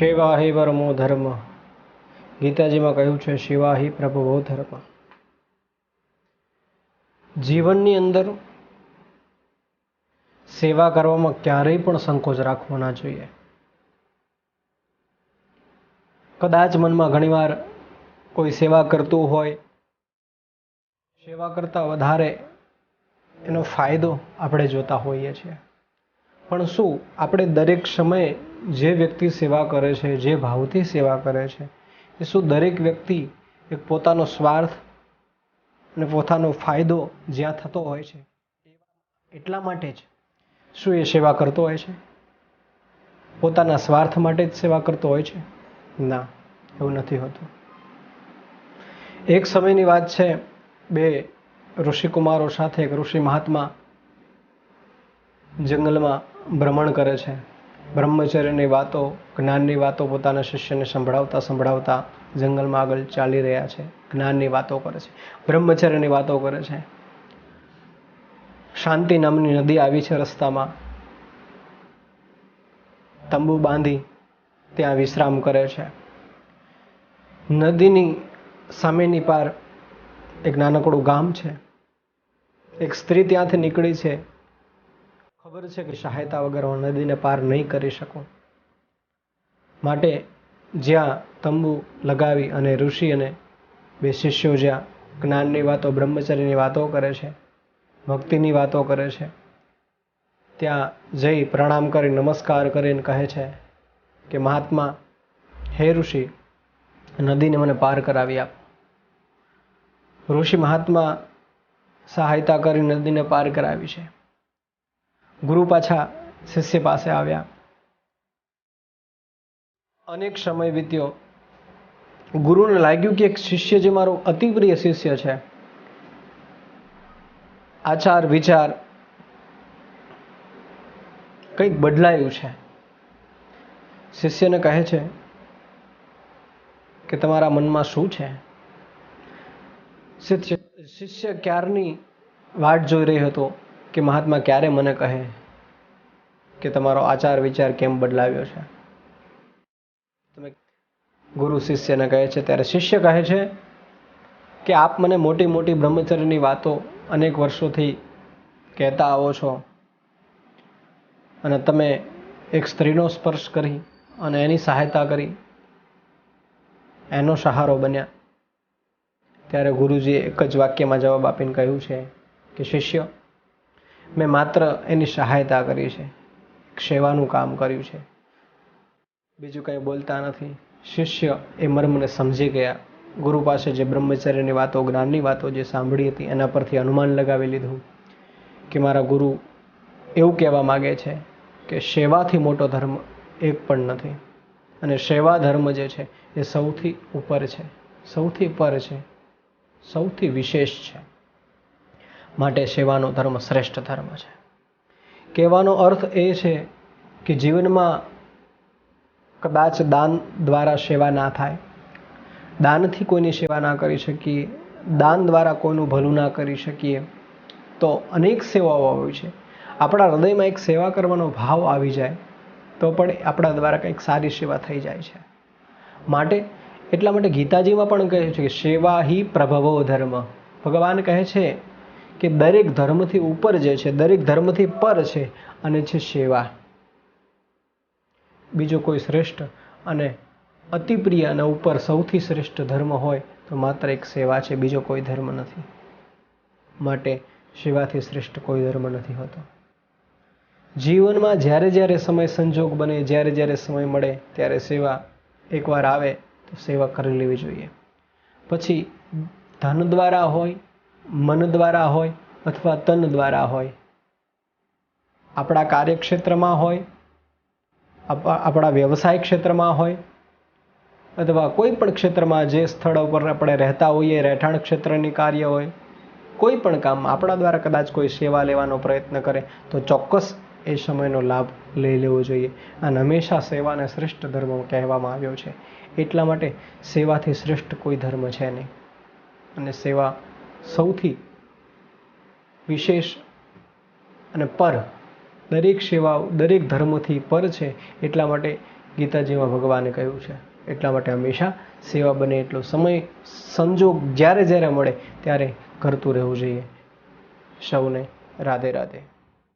સેવા હિ પરમો ધર્મ. ગીતાજીમાં કહ્યું છે સેવા હિ પ્રભવો ધર્મ. જીવનની અંદર સેવા કરવામાં ક્યારેય પણ સંકોચ રાખવો ના જોઈએ. કદાચ મનમાં ઘણીવાર કોઈ સેવા કરતું હોય, સેવા કરતાં વધારે એનો ફાયદો આપણે જોતા હોઈએ છીએ. પણ શું આપણે દરેક સમયે જે વ્યક્તિ સેવા કરે છે, જે ભાવથી સેવા કરે છે, એ શું દરેક વ્યક્તિ એક પોતાનો સ્વાર્થ અને પોતાનો ફાયદો જ્યાં થતો હોય છે, એટલા માટે જ શું એ સેવા કરતો હોય છે? પોતાના સ્વાર્થ માટે જ સેવા કરતો હોય છે? ના, એવું નથી હોતું. એક સમયની વાત છે, બે ઋષિકુમારો સાથે એક ઋષિ મહાત્મા જંગલમાં ભ્રમણ કરે છે. બ્રહ્મચર્યની વાતો, જ્ઞાનની વાતો પોતાના શિષ્યને સંભળાવતા સંભળાવતા જંગલમાં આગળ ચાલી રહ્યા છે. જ્ઞાનની વાતો કરે છે. બ્રહ્મચર્યની વાતો કરે છે. શાંતિ નામની નદી આવી છે રસ્તામાં. તંબુ બાંધી ત્યાં વિશ્રામ કરે છે. નદીની સામેની પાર એક નાનકડું ગામ છે. એક સ્ત્રી ત્યાંથી નીકળી છે. ખબર છે કે સહાયતા વગર હું નદીને પાર નહીં કરી શકું? માટે જ્યાં તંબુ લગાવી અને ઋષિ અને બે શિષ્યો જ્યાં જ્ઞાનની વાતો, બ્રહ્મચર્યની વાતો કરે છે, ભક્તિની વાતો કરે છે, ત્યાં જઈ પ્રણામ કરી, નમસ્કાર કરીને કહે છે કે, મહાત્મા, હે ઋષિ, નદીને મને પાર કરાવી આપ. ઋષિ મહાત્મા સહાયતા કરી નદીને પાર કરાવી છે. ગુરુ પાછા શિષ્ય પાસે આવ્યા. અનેક સમય વીત્યો. ગુરુને લાગ્યું કે એક શિષ્ય જે મારો અતિ પ્રિય શિષ્ય છે. આચાર, વિચાર કંઈક બદલાયું છે. શિષ્યને કહે છે કે તમારા મનમાં શું છે? શિષ્ય શિષ્ય ક્યારની વાટ જોઈ રહ્યો હતો? કે મહાત્મા ક્યારે મને કહે કે તમારો આચાર વિચાર કેમ બદલાવ્યો છે? તમે ગુરુ શિષ્યને કહે છે, ત્યારે શિષ્ય કહે છે કે આપ મને મોટી મોટી બ્રહ્મચર્યની વાતો અનેક વર્ષોથી કહેતા આવો છો અને તમે એક સ્ત્રીનો સ્પર્શ કરી અને એની સહાયતા કરી. એનો સહારો બન્યા. ત્યારે ગુરુજીએ એક જ વાક્યમાં જવાબ આપીને કહ્યું છે કે શિષ્ય મેં માત્ર એની સહાયતા કરી છે. સેવાનું કામ કર્યું છે. બીજું કંઈ બોલતા નથી. શિષ્ય એ મર્મને સમજી ગયા. ગુરુ પાસે જે બ્રહ્મચર્યની વાતો, જ્ઞાનની વાતો જે સાંભળી હતી, એના પરથી અનુમાન લગાવી લીધું કે મારા ગુરુ એવું કહેવા માગે છે કે સેવાથી મોટો ધર્મ એક પણ નથી. અને સેવા ધર્મ જે છે, એ સૌથી ઉપર છે. સૌથી પર છે. સૌથી વિશેષ છે. માટે સેવાનો ધર્મ શ્રેષ્ઠ ધર્મ છે. કહેવાનો અર્થ એ છે કે જીવનમાં કદાચ દાન દ્વારા સેવા ના થાય. દાનથી કોઈની સેવા ના કરી શકીએ. દાન દ્વારા કોઈનું ભલું ના કરી શકીએ. તો અનેક સેવાઓ હોય છે. આપણા હૃદયમાં એક સેવા કરવાનો ભાવ આવી જાય, તો પણ આપણા દ્વારા કંઈક સારી સેવા થઈ જાય છે. માટે એટલા માટે ગીતાજીમાં પણ કહે છે કે સેવા હિ પ્રભવો ધર્મ. ભગવાન કહે છે કે દરેક ધર્મથી ઉપર જે છે, દરેક ધર્મથી પર છે અને છે સેવા. બીજો કોઈ શ્રેષ્ઠ અને અતિપ્રિય અને ઉપર સૌથી શ્રેષ્ઠ ધર્મ હોય તો માત્ર એક સેવા છે, બીજો કોઈ ધર્મ નથી. માટે સેવાથી શ્રેષ્ઠ કોઈ ધર્મ નથી હોતો. જીવનમાં જ્યારે જ્યારે સમય સંજોગ બને, જ્યારે જ્યારે સમય મળે, ત્યારે સેવા એકવાર આવે તો સેવા કરી લેવી જોઈએ. પછી ધન દ્વારા હોય મન દ્વારા હોય અથવા તન દ્વારા હોય. આપણા કાર્યક્ષેત્રમાં હોય આપણા વ્યવસાય ક્ષેત્રમાં હોય, અથવા કોઈ પણ ક્ષેત્રમાં જે સ્થળ ઉપર આપણે રહેતા હોઈએ, રહેઠાણ ક્ષેત્રની કાર્ય હોય, કોઈ પણ કામ આપણા દ્વારા કદાચ કોઈ સેવા લેવાનો પ્રયત્ન કરે, તો ચોક્કસ એ સમયનો લાભ લઈ લેવો જોઈએ. અને હંમેશા સેવાને શ્રેષ્ઠ ધર્મ કહેવામાં આવ્યો છે. એટલા માટે સેવાથી શ્રેષ્ઠ કોઈ ધર્મ છે નહીં. અને સેવા સૌથી વિશેષ અને પર દરેક સેવાઓ, દરેક ધર્મથી પર છે એટલા માટે ગીતાજીમાં ભગવાને કહ્યું છે. એટલા માટે હંમેશા સેવા બને એટલો સમય, સંજોગ જ્યારે જ્યારે મળે ત્યારે કરતું રહેવું જોઈએ. સૌને રાધે રાધે.